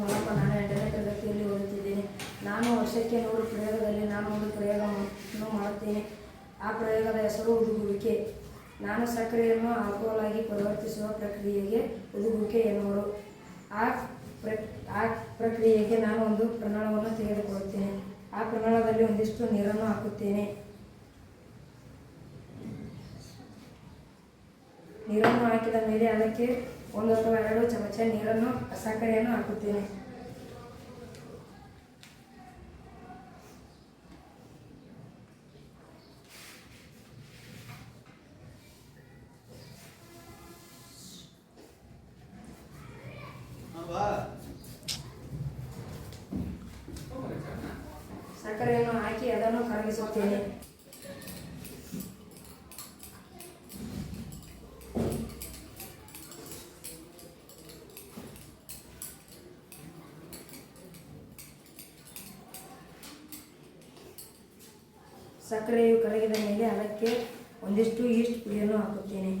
ಮಲ್ಲಪ್ಪ ನಾನು ಎಂಟನೇ ತರಗತಿಯಲ್ಲಿ ಓದುತ್ತಿದ್ದೇನೆ. ನಾನು ವರ್ಷಕ್ಕೆ ನೂರು ಪ್ರಯೋಗದಲ್ಲಿ ನಾನು ಒಂದು ಪ್ರಯೋಗವನ್ನು ಮಾಡುತ್ತೇನೆ. ಆ ಪ್ರಯೋಗದ ಹೆಸರು ಉದುಗುವಿಕೆ ನಾನು ಸಕ್ಕರೆಯನ್ನು ಆಲ್ಕೋಹಾಲ್ ಆಗಿ ಪರಿವರ್ತಿಸುವ ಪ್ರಕ್ರಿಯೆಗೆ ಉದುಗುವಿಕೆ ಎನ್ನುವರು. ಆ ಪ್ರ, ಆ ಪ್ರಕ್ರಿಯೆಗೆ ನಾನು ಒಂದು ಪ್ರಮಾಣವನ್ನು ತೆಗೆದುಕೊಳ್ಳುತ್ತೇನೆ. ಆ ಪ್ರಮಾಣದಲ್ಲಿ ಒಂದಿಷ್ಟು ನೀರನ್ನು ಹಾಕುತ್ತೇನೆ. ನೀರನ್ನು ಹಾಕಿದ ಮೇಲೆ ಅದಕ್ಕೆ ಒಂದು ಅಥವಾ ಎರಡು ಚಮಚ ನೀರನ್ನು ಸಕ್ಕರೆಯನ್ನು ಹಾಕುತ್ತೇನೆ. ಸಕ್ಕರೆಯನ್ನು ಹಾಕಿ ಅದನ್ನು ಕರಗಿಸುತ್ತೇನೆ. ಸಕ್ಕರೆಯು ಕರಗಿದ ಮೇಲೆ ಅದಕ್ಕೆ ಒಂದಿಷ್ಟು ಈಸ್ಟ್ ಪುಡಿಯನ್ನು ಹಾಕುತ್ತೇನೆ.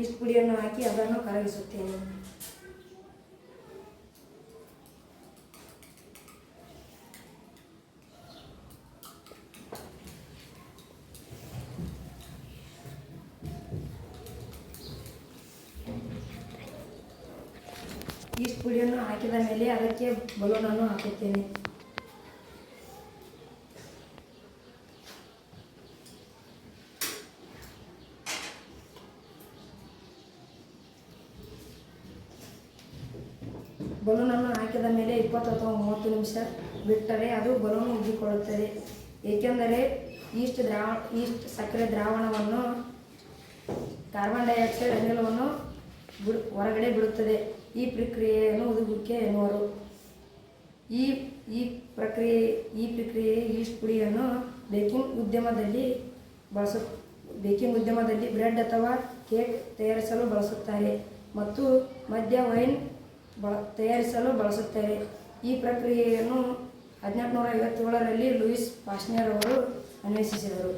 ಈಸ್ಟ್ ಪುಡಿಯನ್ನು ಹಾಕಿ ಅದನ್ನು ಕರಗಿಸುತ್ತೇನೆ. ಈಸ್ಟ್ ಪುಡಿಯನ್ನು ಹಾಕಿದ ಮೇಲೆ ಅದಕ್ಕೆ ಬಲೂನನ್ನು ಹಾಕುತ್ತೇನೆ. ಬಲೂನನ್ನು ಹಾಕಿದ ಮೇಲೆ ಇಪ್ಪತ್ತು ಅಥವಾ ಮೂವತ್ತು ನಿಮಿಷ ಬಿಟ್ಟರೆ ಅದು ಬಲೂನು ಉಜ್ಜಿಕೊಳ್ಳುತ್ತದೆ ಏಕೆಂದರೆ ಈಸ್ಟ್ ದ್ರಾವ ಈಸ್ಟ್ ಸಕ್ಕರೆ ದ್ರಾವಣವನ್ನು ಕಾರ್ಬನ್ ಡೈಆಕ್ಸೈಡ್ ಅನಿಲವನ್ನು ಬಿಡು ಹೊರಗಡೆ ಬಿಡುತ್ತದೆ. ಈ ಪ್ರಕ್ರಿಯೆಯನ್ನು ಉದುಗುವಿಕೆ ಎನ್ನುವರು. ಈ ಈ ಪ್ರಕ್ರಿಯೆ ಈ ಪ್ರಕ್ರಿಯೆ ಈಸ್ಟ್ ಪುಡಿಯನ್ನು ಬೇಕಿಂಗ್ ಉದ್ಯಮದಲ್ಲಿ ಬಳಸು, ಬೇಕಿಂಗ್ ಉದ್ಯಮದಲ್ಲಿ ಬ್ರೆಡ್ ಅಥವಾ ಕೇಕ್ ತಯಾರಿಸಲು ಬಳಸುತ್ತಾರೆ ಮತ್ತು ಮದ್ಯ ವೈನ್ ಬಳ, ತಯಾರಿಸಲು ಬಳಸುತ್ತಾರೆ. ಈ ಪ್ರಕ್ರಿಯೆಯನ್ನು ಹದಿನೆಂಟುನೂರ ಐವತ್ತೇಳರಲ್ಲಿ ಲೂಯಿಸ್ ಪಾಶ್ನಿಯರ್ ಅವರು ಅನ್ವೇಷಿಸಿದರು.